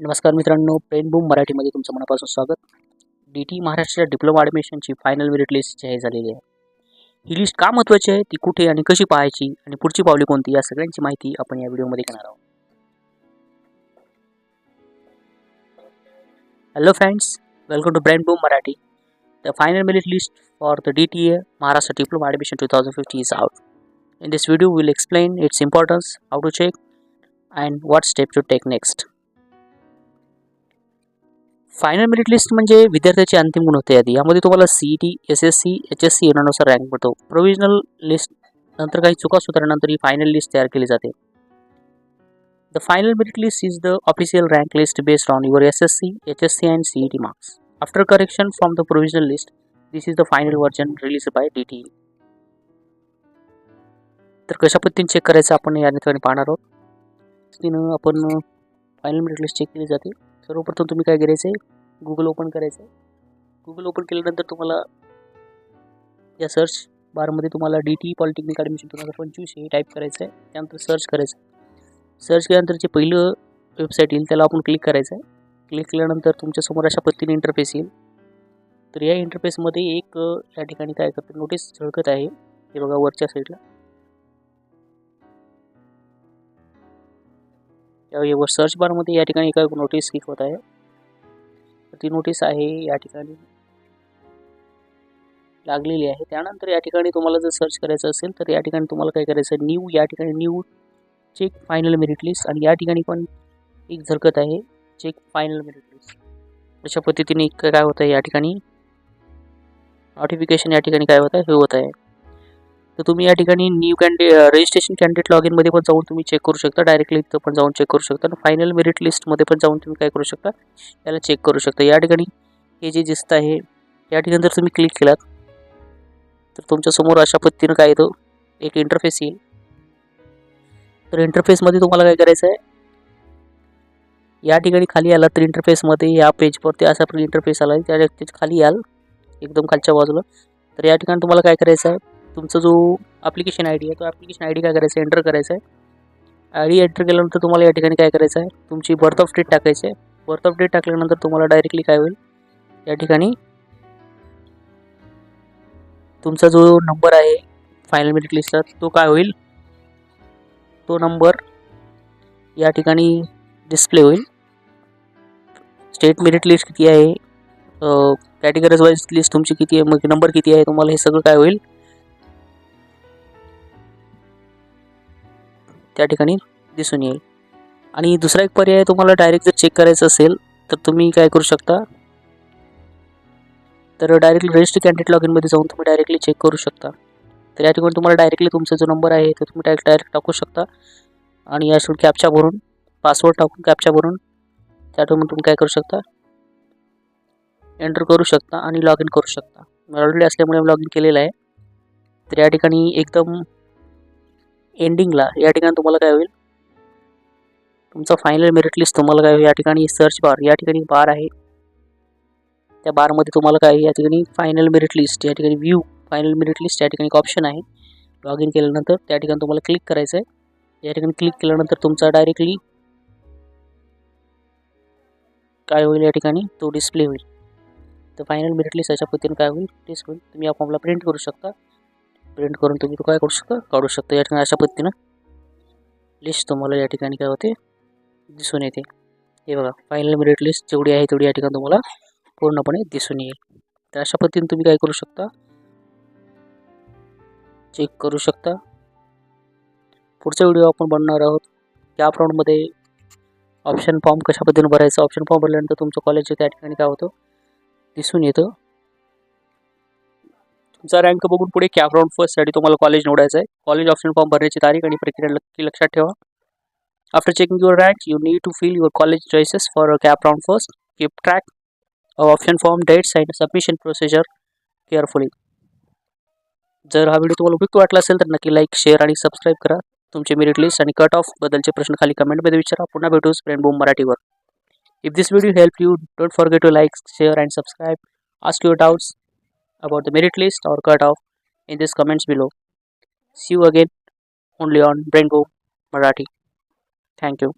नमस्कार मित्रांनो पेनबूम मराठीमध्ये तुमचं मनापासून स्वागत. डी टी महाराष्ट्र डिप्लोमा ॲडमिशनची फायनल मेरिट लिस्ट जाहीर झालेली आहे. ही लिस्ट का महत्त्वाची आहे? ती कुठे आणि कशी पाहायची? आणि पुढची पावली कोणती? या सगळ्यांची माहिती आपण या व्हिडिओमध्ये घेणार आहोत. Hello friends welcome to brand boom Marathi the final merit list for the D T E Maharashtra diploma admission two thousand fifty is out in this video will explain its importance how to check and what step to take next final merit list म्हणजे विद्यार्थ्याची अंतिम गुणवत्ता यादी यामध्ये तुम्हाला C E T S S C H S C येण्यानुसार rank मिळतो. Provisional list नंतर काही चुका सुधारल्यानंतर ही फायनल लिस्ट तयार केली जाते. The final merit list is the official rank list based on your S S C H S C and C E T marks after correction from the provisional list this is the final version release by D T तर कशा पद्धतीने check करायचं आपण या ठिकाणी पाहणार आहोत. तिनं आपण फायनल मेरिट लिस्ट चेक केली जाते. सर्वप्रथम तुम्ही काय करायचं आहे गुगल ओपन करायचं आहे गुगल ओपन केल्यानंतर तुम्हाला या सर्च बारमध्ये तुम्हाला डी टी पॉलिटेक्निक ॲडमिशन दोन हजार पंचवीस हे टाईप करायचं आहे त्यानंतर सर्च करायचं आहे सर्च केल्यानंतर जे पहिलं वेबसाईट येईल त्याला आपण क्लिक करायचं आहे क्लिक केल्यानंतर तुमच्यासमोर अशा पद्धतीने इंटरफेस येईल. तर या इंटरफेसमध्ये एक या ठिकाणी काय करतं नोटीस झळकत आहे. हे बघा वरच्या साईडला यावर सर्च बारमध्ये या ठिकाणी एका नोटीस क्लिक होत आहे. ती नोटीस आहे या ठिकाणी. लागलेली आहे. त्यानंतर या ठिकाणी तुम्हाला जर सर्च करायचं असेल तर या ठिकाणी तुम्हाला काय करायचं न्यू या ठिकाणी new check final merit list आणि या ठिकाणी पण एक झरकत आहे. चेक फायनल मेरिट लिस्ट अशा पद्धतीने काय होत आहे या ठिकाणी? नोटिफिकेशन या ठिकाणी काय होत आहे? हे होत आहे. तर तुम्ही या ठिकाणी new candidate registration candidate log इनमध्ये पण जाऊन तुम्ही चेक करू शकता. डायरेक्टली इथं पण जाऊन चेक करू शकता. आणि फायनल मेरिट लिस्टमध्ये पण जाऊन तुम्ही काय करू शकता याला चेक करू शकता. या ठिकाणी हे जे दिसतं आहे या ठिकाणी जर तुम्ही क्लिक केलात तर तुमच्यासमोर अशा पद्धतीनं काय येतं? एक इंटरफेस येईल. तर इंटरफेसमध्ये तुम्हाला काय करायचं आहे? या ठिकाणी खाली आला तर इंटरफेसमध्ये या पेजवरती असा इंटरफेस आला त्या खाली याल एकदम खालच्या बाजूला. तर या ठिकाणी तुम्हाला काय करायचं आहे? तुमचा जो ॲप्लिकेशन आय डी आहे तो ॲप्लिकेशन आय डी काय करायचं? आहे एंटर करायचं आहे. आय डी एंटर केल्यानंतर तुम्हाला या ठिकाणी काय करायचं आहे? तुमची बर्थ ऑफ डेट टाकायची आहे. बर्थ ऑफ डेट टाकल्यानंतर तुम्हाला डायरेक्टली काय होईल? या ठिकाणी तुमचा जो नंबर आहे फायनल मेरिट लिस्टचा तो काय होईल? तो नंबर या ठिकाणी डिस्प्ले होईल. स्टेट मेरिट लिस्ट किती आहे? कॅटेगरीज वाईज लिस्ट तुमची किती आहे? मग नंबर किती आहे? तुम्हाला हे सगळं काय होईल? त्या ठिकाणी दिसून येईल. आणि दुसरा एक पर्याय तुम्हाला डायरेक्ट जर चेक करायचं असेल तर तुम्ही काय करू शकता? तर डायरेक्टली रजिस्टर कॅन्डिडेट लॉग इनमध्ये जाऊन तुम्ही डायरेक्टली चेक करू शकता. तर या ठिकाणी तुम्हाला डायरेक्टली तुमचा जो नंबर आहे तो तुम्ही डायरेक्ट डायरेक्ट टाकू शकता. आणि या कॅपच्या भरून पासवर्ड टाकून कॅपच्या भरून त्या ठिकाणी तुम्ही काय करू शकता? एंटर करू शकता आणि लॉग इन करू शकता. ऑलरेडी असल्यामुळे लॉग इन केलेलं आहे. तर या ठिकाणी एकदम एंडिंगला या ठिकाणी तुम्हाला काय होईल? तुमचा फायनल मेरिट लिस्ट तुम्हाला काय होईल? या ठिकाणी सर्च बार या ठिकाणी बार आहे. त्या बारमध्ये तुम्हाला काय या ठिकाणी फायनल मेरिट लिस्ट या ठिकाणी व्ह्यू फायनल मेरिट लिस्ट या ठिकाणी एक ऑप्शन आहे. लॉग इन केल्यानंतर त्या ठिकाणी तुम्हाला क्लिक करायचं आहे या ठिकाणी क्लिक केल्यानंतर तुमचा डायरेक्टली काय होईल या ठिकाणी? तो डिस्प्ले होईल. तर फायनल मेरिट लिस्ट अशा पद्धतीने काय होईल? डिस्प्ले होईल. तुम्ही या फॉर्मला प्रिंट करू शकता. प्रिंट करून तुम्ही तो काय करू शकता? काढू शकता. या ठिकाणी अशा पद्धतीनं लिस्ट तुम्हाला या ठिकाणी काय होते? दिसून येते. हे बघा फायनल मेरिट लिस्ट जेवढी आहे तेवढी या ठिकाणी तुम्हाला पूर्णपणे दिसून येईल. तर अशा पद्धतीने तुम्ही काय करू शकता? चेक करू शकता. पुढचा व्हिडिओ आपण बनणार आहोत. त्या राऊंडमध्ये ऑप्शन फॉर्म कशा पद्धतीने भरायचा? ऑप्शन फॉर्म भरल्यानंतर तुमचं कॉलेज त्या ठिकाणी काय होतं? दिसून येतं. तुमचा रँक बघून पुढे कॅप राऊंड फर्स्टसाठी तुम्हाला कॉलेज निवडायचं आहे कॉलेज ऑप्शन फॉर्म भरण्याची तारीख आणि प्रक्रिया नक्की लक्षात ठेवा. After checking your rank you need to fill your college choices for CAP round first keep track option form dates and submission procedure carefully जर हा व्हिडिओ तुम्हाला उपयुक्त वाटला असेल तर नक्की लाईक शेअर आणि सबस्क्राईब करा. तुमचे मेरिट लिस्ट आणि कट ऑफ बद्दलचे प्रश्न खाली कमेंटमध्ये विचारा. पुन्हा भेटू स्प्रेंड बूम मराठीवर. If this video help you don't forget to like share and subscribe ask your doubts about the merit list or cutoff in these comments below. See you again only on Brainbow Marathi. Thank you.